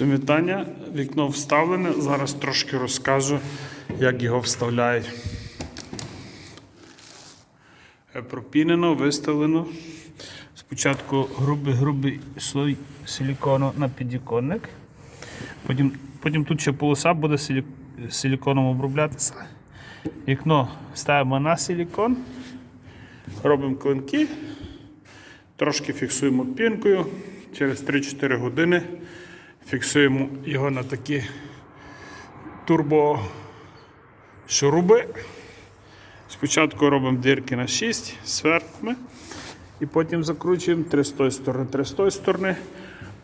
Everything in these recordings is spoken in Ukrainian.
Всім вітання. Вікно вставлене. Зараз трошки розкажу, як його вставляють. Е, Пропінено, виставлено. Спочатку грубий-грубий слой силікону на підіконник. Потім, потім тут ще полоса буде силіконом оброблятися. Вікно ставимо на силікон, робимо клинки, трошки фіксуємо пінкою. Через 3-4 години фіксуємо його на такі турбошуруби. Спочатку робимо дірки на 6 сверхми, і потім закручуємо 3 з тої сторони, 3 з тої сторони,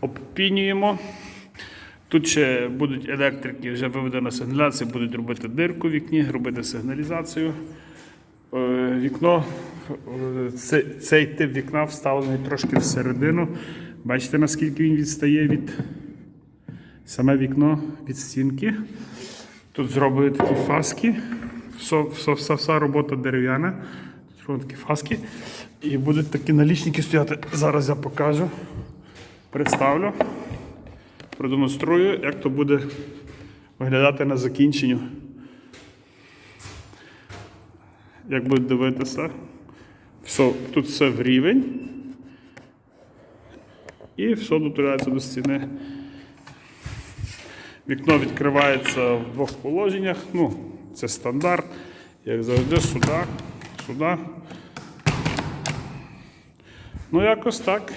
обпінюємо. Тут ще будуть електрики, вже виведена сигналізація, будуть робити дирку в вікні, робити сигналізацію. Е, Вікно, е, цей тип вікна вставлений трошки всередину. Бачите, наскільки він відстає від саме вікно від стінки. Тут зробили такі фаски. Вся, вся робота дерев'яна. Тут такі фаски. І будуть такі налічники стояти. Зараз я покажу. Представлю. Продемонструю, як то буде виглядати на закінченню. Як буде дивитися. Все, тут все в рівень. І все дотуляється до стіни. Вікно відкривається в двох положеннях. Ну, це стандарт. Як завжди, сюди, сюди. Ну, якось так.